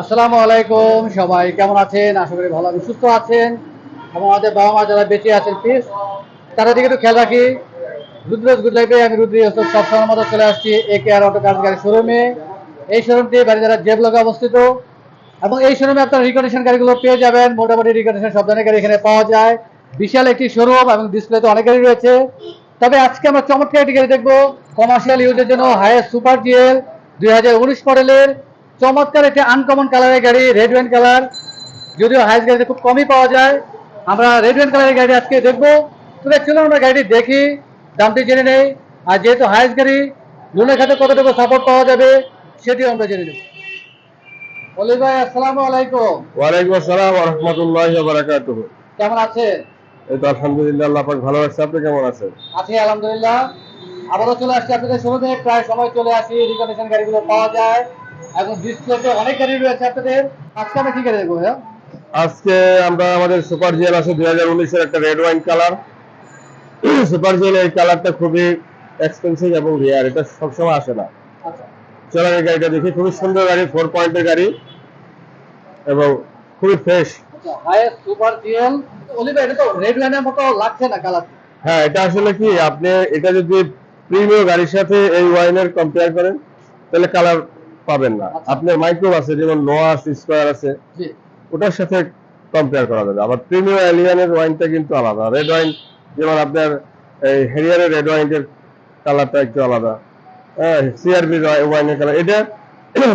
আসসালামু আলাইকুম, সবাই কেমন আছেন? আশা করি ভালো আছেন, সুস্থ আছেন। এবং আমাদের বাবা মা যারা বেঁচে আছেন প্লিজ তারা দিকে একটু খেয়াল রাখি। রুদ্রজ গুড লাইফে আমি রুদ্রি হোসেন সব সময় মতো চলে আসছি এ কে আর অটো কার গাড়ি শোরুমে এই শোরুমটি বাড়িধারা যে ব্লকে অবস্থিত। এবং এই শোরুমে আপনার রিকন্ডিশন গাড়িগুলো পেয়ে যাবেন। মোটামুটি রিকন্ডিশন সব ধরনের গাড়ি এখানে পাওয়া যায়। বিশাল একটি শোরুম এবং ডিসপ্লেতে অনেক গাড়ি রয়েছে। তবে আজকে আমরা চমৎকার একটি গাড়ি দেখব। কমার্শিয়াল ইউজের জন্য হায়েস্ট সুপার জিএল দুই হাজার উনিশ মডেলের চমৎকার একটি আনকমন কালারের গাড়ি রেড ওয়াইন কালার যদিও হাইস্ট গাড়িতে খুব কমই পাওয়া যায়। আমরা রেড ওয়াইন কালারের গাড়ি আজকে দেখব। তবে চলুন আমরা গাড়িটি দেখি দামটি জেনে নেই। আর যেহেতু হাইস্ট গাড়ি লোনের খাতে কতটুকু সাপোর্ট পাওয়া যাবে সেটিও আমরা জেনে নেব। অলি ভাই আসসালামু আলাইকুম। ওয়ালাইকুম আসসালাম রহমতুল্লাহ বারাকাতুহ। কেমন আছেন? এই তো আলহামদুলিল্লাহ আল্লাহ পাক ভালো আছে। আপনি কেমন আছেন? আছি আলহামদুলিল্লাহ। আবারও চলে আসছি আপনাদের শুরুতে প্রায় সময় চলে আসি। রিকন্ডিশন গাড়িগুলো পাওয়া যায়। এখন ডিসপ্লেতে অনেক গাড়ি রয়েছে আপনাদের। আজকে আমরা কি গাড়ি দেখব ভাইয়া? আজকে আমরা আমাদের সুপার জিএল আছে দুই হাজার উনিশের একটা red wine colour. Super GL এই কালারটা খুবই এক্সপেন্সিভ এবং রেয়ার এটা সবসময় আসে না। আচ্ছা। চলো এই গাড়িটা দেখি খুবই সুন্দর গাড়ি ফোর পয়েন্টের গাড়ি এবং খুবই ফ্রেশ আচ্ছা হাইয়েস্ট সুপার জিএল অলিভা এটা তো রেড লাইনের মতো লাগছে না কালার হ্যাঁ এটা আসলে কি আপনি এটা যদি প্রিমিয়াম গাড়ির সাথে এই ওয়াইনের কম্পেয়ার করেন তাহলে কালার পাবেন না। আচ্ছা। আপনার মাইক্রো আছে যেমন নোয়া স্কোয়ার আছে ওটার সাথে কম্পেয়ার করা যাবে। আবার প্রিমিয়াম এলিয়ানের ওয়াইনটা কিন্তু আলাদা। রেড ওয়াইন যেমন আপনার এই হেরিয়ারের রেড ওয়াইনের কালারটা একটু আলাদা। হ্যাঁ সিআরবি ওয়াইনের কালার এটা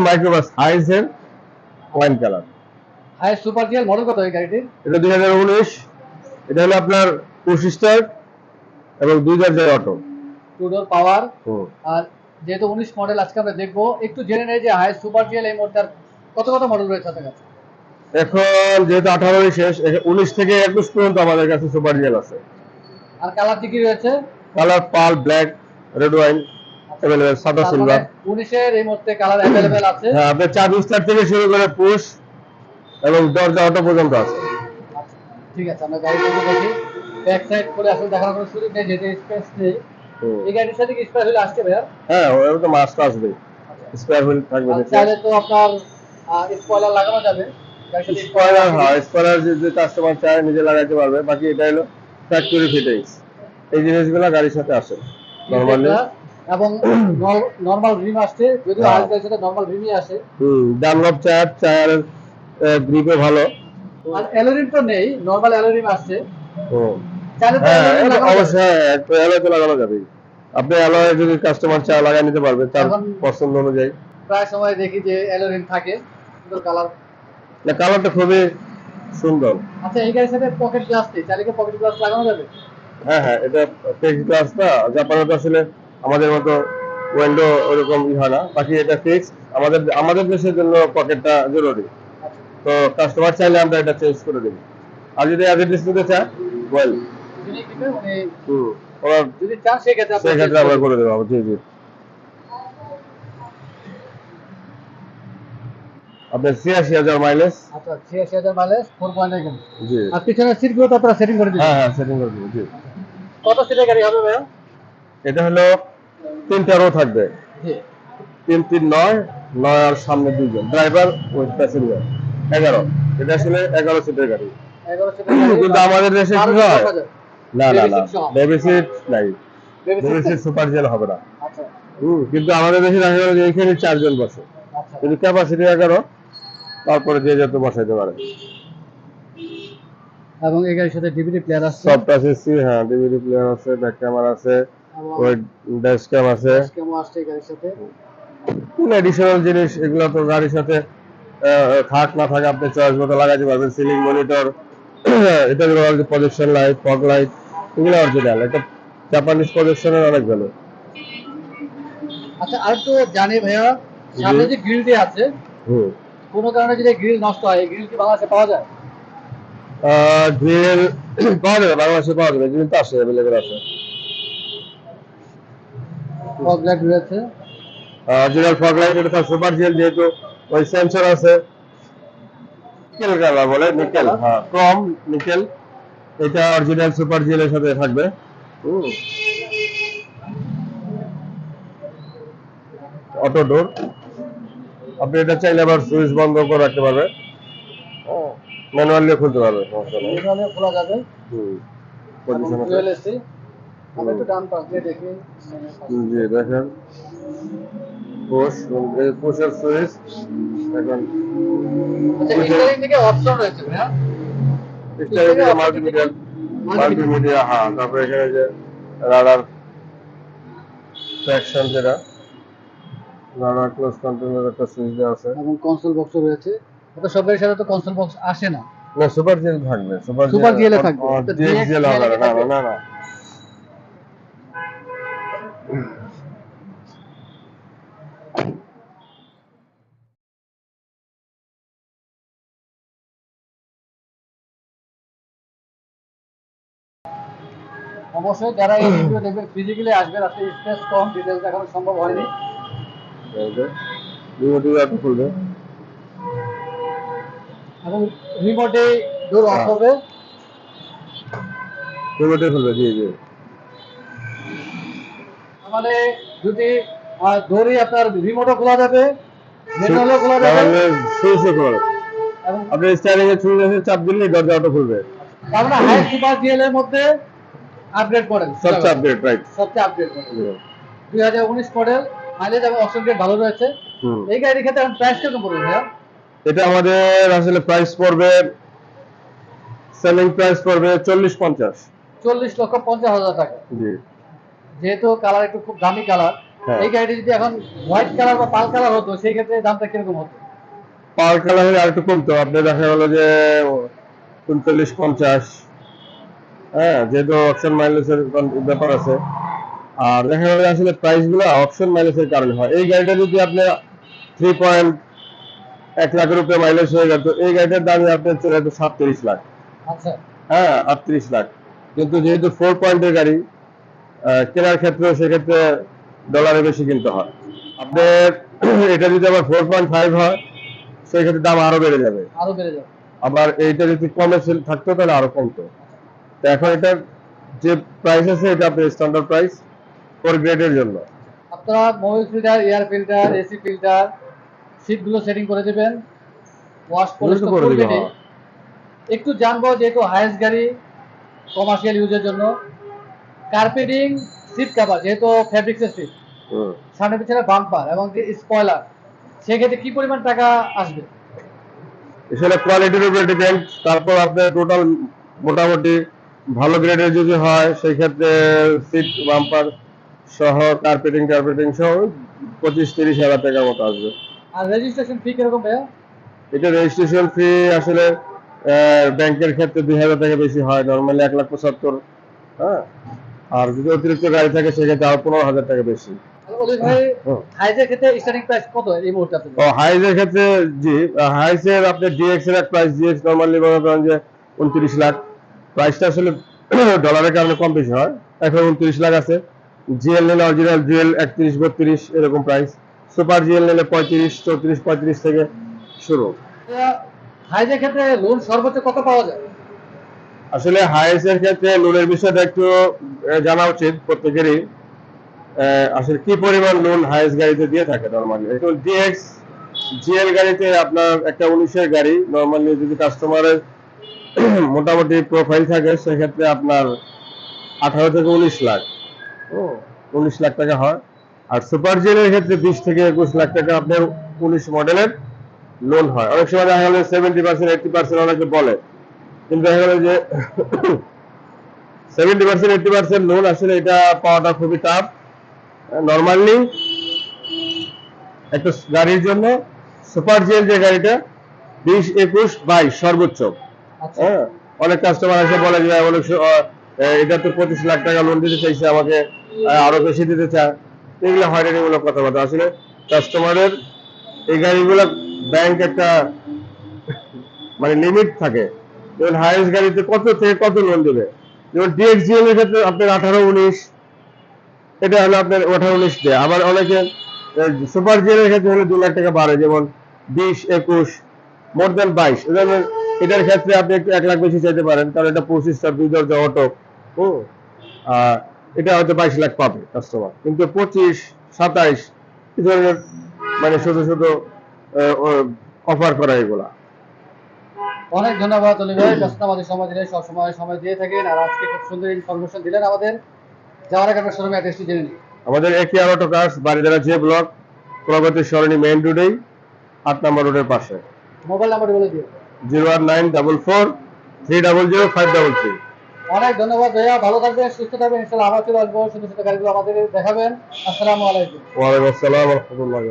microbus হাইসের wine colour highest super GL model কত এই গাড়িটির? এটা দুই হাজার উনিশ। এটা হলো আপনার পঁচিশটার এবং দুই হাজার অটো টু ডোর পাওয়ার আর যেহেতু উনিশ মডেল আজকে আমরা দেখব একটু জেনে নেই যে হাইয়েস্ট সুপার জিএল এই মডেলটার কত কত মডেল রয়েছে আপনার কাছে? এখন যেহেতু আঠারোই শেষ উনিশ থেকে একুশ পর্যন্ত আমাদের কাছে সুপার জিএল আছে। আর কালার কি কি রয়েছে? Colour pearl black red wine available সাদা সিলভার এই মুহূর্তে কালার অ্যাভেলেবেল আছে। হ্যাঁ আপনার চার বিস্তার থেকে শুরু করে পুশ এবং দরজা অটো পর্যন্ত আছে। আচ্ছা, ঠিক আছে আমরা গাড়ি দেখি। ব্যাক সাইড করে আসলে দেখার কোনো সুযোগ নেই যেহেতু স্পেস নেই। এই গাড়ির সাথে কি স্পেস হলে আসছে ভাইয়া? হ্যাঁ ওটা তো মাস্ট আসবে স্পেয়ার হুইল থাকবে আর তো আপনার স্পয়লার লাগানো যাবে। গাড়ির সাথে স্পয়লার হয় স্পয়লার যে কাস্টমার চায় নিজে লাগাইতে পারবে। বাকি এটা হলো ফ্যাক্টরি ফিটিংস এই জিনিসগুলো গাড়ির সাথে আসে নরমালি এবং নরমাল রিম আসছে যদিও হ্যাঁ। আজ গাড়ির সাথে নরমাল রিমই আসে। হুম ডানলপ চায়ার গ্রিপে ভালো। আর অ্যালোরিম তো নেই নরমাল অ্যালোরিম আসছে। হ্যাঁ। অবশ্যই হ্যাঁ অ্যালয় তো লাগানো যাবে। আপনি অ্যালয় যদি কাস্টমার চায় লাগিয়ে নিতে পারবে তার পছন্দ অনুযায়ী। প্রায় সময় দেখি যে অ্যালোরিম থাকে সুন্দর কালার না কালারটা খুবই সুন্দর। আচ্ছা এই গাড়ির সাথে পকেট গ্লাস নেই চাইলে পকেট গ্লাস লাগানো যাবে? হ্যাঁ হ্যাঁ এটা ফিক্স গ্লাস না জাপানে তো আসলে আমাদের মতো উইন্ডো ওরকম ই হয় না বাকি এটা ফিক্স আমাদের আমাদের দেশের জন্য পকেটটা জরুরি। আচ্ছা। তো কাস্টমার চাইলে আমরা এটা চেঞ্জ করে দেবো। আর যদি আগে ডিসপ্লেতে চায় ওয়েল যিনি কিনবে উনি হুম। ওরা যদি চান সেক্ষেত্রে আমরা করে দেবো জি জি আপনার ছিয়াশি হাজার মাইলেজ আচ্ছা ছিয়াশি হাজার মাইলেজ ফোর পয়েন্ট এখানে জি। আর পিছনের সিটগুলো তো আপনারা সেটিং করে দিবেন? হ্যাঁ হ্যাঁ সেটিং করে দেবো জি। কত সিটের গাড়ি হবে ভাইয়া? এটা হলো তিনটা রো থাকবে। জি। তিন তিন নয় নয় আর সামনে দুইজন। ড্রাইভার প্যাসেঞ্জার এগারো। এটা আসলে এগারো সিটের গাড়ি। এগারো সিটের গাড়ি। কিন্তু আমাদের দেশে কি হয়। না না না। seat সহ। বেবি সিট নাই। Baby seat বেবি সিট তো? সুপার জেল হবে না। আচ্ছা। কিন্তু আমাদের দেশে দেখা গেল যে এখানে চারজন বসে। আচ্ছা। কিন্তু ক্যাপাসিটি এগারো তারপরে যে যত বসাইতে পারে। এবং এই গাড়ির সাথে ডিভিডি প্লেয়ার সব আছে হ্যাঁ ডিভিডি প্লেয়ার আছে ব্যাক ক্যামেরা আছে ওই ড্যাশ ক্যাম আছে। গাড়ির সাথে। কোন এডিশনাল জিনিস এগুলো তো গাড়ির সাথে আহ, থাক না থাকে আপনি চয়েস মতো লাগাতে পারবেন। সিলিং মনিটর এটা প্রজেকশন লাইট ফগ লাইট এগুলো অরিজিনাল এটা জাপানিজ প্রজেকশনের অনেক ভালো। আচ্ছা আর তো জানি ভাইয়া সামনে যে গ্রিলটি আছে হুম। কোনো কারণে যদি গ্রিল নষ্ট হয় গ্রিল কি বাংলাদেশে পাওয়া যায়? গ্রিল পাওয়া যাবে বাংলাদেশে পাওয়া যাবে গ্রিল তো আসে অ্যাভেলেবেল আছে। রয়েছে। অরিজিনাল সুপার জেল যেহেতু ওই সেন্সর আছে। নিকেল বলে নিকেল হ্যাঁ ক্রম নিকেল এটা অরিজিনাল সুপার জেলের সাথে থাকবে। অটো ডোর আপনি এটা চাইলে আবার সুইচ বন্ধ করে রাখতে পারবেন। ম্যানুয়ালি খুলতে পারবে সমস্যা নেই। এইভাবে খোলা যাবে। হুম। পজিশন আছে। আমি একটু ডান পাশ দিয়ে দেখি। জি দেখেন। পুশ এই পুশের সুইচ এখন আচ্ছা থেকে অপশন রয়েছে ভাইয়া। মাল্টিমিডিয়া মাল্টিমিডিয়া হ্যাঁ তারপরে এখানে যে রাডার ট্র্যাকশন যেটা রাডার ক্লোজ কন্ট্রোলের একটা সুইচ দেওয়া আছে এবং কনসোল বক্স রয়েছে এটা সাথে তো কনসোল বক্স আসে না না সুপার জেল থাকবে সুপার থাকবে। জেল হবে না না থাকবে। না অবশ্যই যারা এই ভিডিও দেখবেন ফিজিক্যালি আসবেন আসলে স্পেস কম ডিটেলস দেখানো সম্ভব হয়নি। খুলবে এবং রিমোটে ডোর অফ। হবে। রিমোটে খুলবে জি জি। মানে যদি ডোরই আপনার রিমোটও খোলা যাবে ম্যানুয়ালও খোলা যাবে। সুইচও খোলা এবং আপনি এর সুইচ চাপ দিলে দরজা অটো খুলবে। তার মানে হাই সুপার জিএল এর মধ্যে আপগ্রেড মডেল সবচেয়ে আপডেট রাইট সবচেয়ে আপগ্রেড হাজার উনিশ মডেল মাইলেজ এবং অপশন গ্রেড ভালো রয়েছে। এই গাড়ির ক্ষেত্রে এখন প্রাইস কীরকম পড়বে ভাইয়া? এটা আমাদের আসলে প্রাইস পড়বে সেলিং প্রাইস পড়বে চল্লিশ পঞ্চাশ। চল্লিশ লক্ষ পঞ্চাশ হাজার টাকা। জি। যেহেতু কালার একটু খুব দামি কালার হ্যাঁ। এই গাড়িটি যদি এখন হোয়াইট কালার বা পাল কালার হতো সেই ক্ষেত্রে দামটা কীরকম হতো? পাওয়ার কালার আর একটু কমতো। আপনি দেখা গেলো যে উনচল্লিশ পঞ্চাশ। হ্যাঁ যেহেতু অপশন মাইলেজের ব্যাপার আছে। আর দেখা গেলো আসলে প্রাইসগুলো অপশন মাইলেজের কারণে হয়। এই গাড়িটা যদি আপনি থ্রি পয়েন্ট এক লাখের উপরে মাইলেজ হয়ে যেত এই গাড়িটার দামই আপনার চলে যেত সাতত্রিশ লাখ। আচ্ছা। হ্যাঁ আটত্রিশ লাখ। কিন্তু যেহেতু ফোর পয়েন্টের গাড়ি কেনার ক্ষেত্রে সেক্ষেত্রে ডলারে বেশি কিনতে হয়। আপনার এটা যদি আবার ফোর পয়েন্ট ফাইভ হয় সেক্ষেত্রে দাম আরও বেড়ে যাবে। আরও বেড়ে যাবে। আবার এইটা যদি কমে থাকতো তাহলে আরও কমতো। তো এখন এটার যে প্রাইস আছে এটা আপনার স্ট্যান্ডার্ড প্রাইস ফোর গ্রেডের জন্য। আপনারা mobile filter air filter AC filter সিটগুলো সেটিং করে দেবেন। ওয়াশ পলিশ এগুলো তো করে দিবে, হ্যাঁ। একটু জানব যেহেতু হায়েস্ট গাড়ি কমার্শিয়াল ইউজের জন্য। কার্পেটিং সিট কাভার যেহেতু ফ্যাব্রিক্সের সিট। সামনে পিছনে বাম্পার এবং যে স্পয়লার সেক্ষেত্রে কি পরিমাণ টাকা আসবে? এখানে কোয়ালিটির উপরে ডিপেন্ড তারপর আপনার টোটাল মোটামুটি ভালো গ্রেডের যদি হয় সেই ক্ষেত্রে সিট বাম্পার সহ কার্পেটিং কার্পেটিং সহ পঁচিশ তিরিশ হাজার টাকার মতো আসবে। আর রেজিস্ট্রেশন ফি কীরকম ভাইয়া? এটা রেজিস্ট্রেশন ফি আসলে ব্যাংকের ক্ষেত্রে দুই হাজার টাকা বেশি হয় নর্মালি এক লাখ পঁচাত্তর হ্যাঁ? আর যদি অতিরিক্ত গাড়ি থাকে সেক্ষেত্রে আরও পনেরো হাজার টাকা বেশি। হাইজের ক্ষেত্রে স্টার্টিং প্রাইস কত এই মুহূর্তে ও হাইজের ক্ষেত্রে জি হাইজের আপনার ডিএক্স এর প্রাইস ডিএক্স নর্মালি মনে করেন যে উনত্রিশ লাখ। প্রাইসটা আসলে ডলারের কারণে কম বেশি হয়। এখন উনত্রিশ লাখ আছে। জিএল নিলে অরিজিনাল জিএল একত্রিশ বত্রিশ এরকম প্রাইস সুপার জিএল নিলে পঁয়ত্রিশ চৌত্রিশ পঁয়ত্রিশ থেকে শুরু। হাইজের ক্ষেত্রে লোন সর্বোচ্চ কত পাওয়া যায়? আসলে হাইস এর ক্ষেত্রে লোনের বিষয়টা একটু জানা উচিত প্রত্যেকেরই। আসলে কি পরিমাণ লোন হাইস গাড়িতে দিয়ে থাকে নর্মালি এখন ডিএক্স জিএল গাড়িতে আপনার একটা উনিশের গাড়ি। নর্মালি যদি কাস্টমারের মোটামুটি প্রোফাইল থাকে সেক্ষেত্রে আপনার আঠারো থেকে উনিশ লাখ। ও। উনিশ লাখ টাকা হয়। আর সুপার জিএলের ক্ষেত্রে বিশ থেকে একুশ লাখ টাকা আপনার উনিশ মডেলের লোন হয়। অনেক সময় দেখা গেলে সেভেন্টি পার্সেন্ট এইটি পার্সেন্ট অনেকে বলে। কিন্তু দেখা গেল যে seventy percent eighty percent loan আসলে এটা পাওয়াটা খুবই টাফ নর্মালি একটা গাড়ির জন্য সুপার জিএল যে গাড়িটা বিশ একুশ বাইশ সর্বোচ্চ। হ্যাঁ অনেক কাস্টমার এসে বলে যে অনেক এটা তো পঁচিশ লাখ টাকা লোন দিতে চাইছে আমাকে আরও বেশি দিতে চায়। এগুলো হয়রানিমূলক কথাবার্তা। আসলে কাস্টমারের এই গাড়িগুলো ব্যাংক একটা মানে লিমিট থাকে। যেমন হাইয়েস্ট গাড়িতে কত থেকে কত লোন দেবে? যেমন ডিএক্সজিএল এর ক্ষেত্রে আপনার আঠারো উনিশ এটা হলো আপনার আঠারো উনিশ দেয়। আবার অনেকে সুপার জিএল এর ক্ষেত্রে হলে দু লাখ টাকা বাড়ে যেমন বিশ একুশ মোর দেন বাইশ। এটার ক্ষেত্রে আপনি একটু এক লাখ বেশি চাইতে পারেন কারণ এটা পঁচিশ স্টার দুই দরজা অটো ও। আর এটা হয়তো বাইশ লাখ পাবে কাস্টমার কিন্তু পঁচিশ সাতাইশ এই ধরনের মানে ছোট ছোট অফার করা এগুলা। অনেক ধন্যবাদ অলি ভাই। আমাদের সময় দিলে সবসময় সময় দিয়ে থাকেন। আর আজকে খুব সুন্দর ইনফরমেশন দিলেন আমাদের। যাওয়ার আগে আমরা শোরুমে অ্যাড্রেসটি জেনে নিই। আমাদের একই অটো কার্স বাড়িদারা যে ব্লক প্রগতি সরণি মেইন রোডেই আট নম্বর রোডের পাশে। মোবাইল নাম্বারটি বলে দিও। Zero one nine double four three double zero five double three. অনেক ধন্যবাদ ভাইয়া ভালো থাকবেন সুস্থ থাকবেন ইনশাল্লাহ আবার চলে আসব। সুন্দর সুন্দর গাড়িগুলো আমাদের দেখাবেন। আসসালামু আলাইকুম। ওয়ালাইকুম আসসালাম রহমতুল্লাহ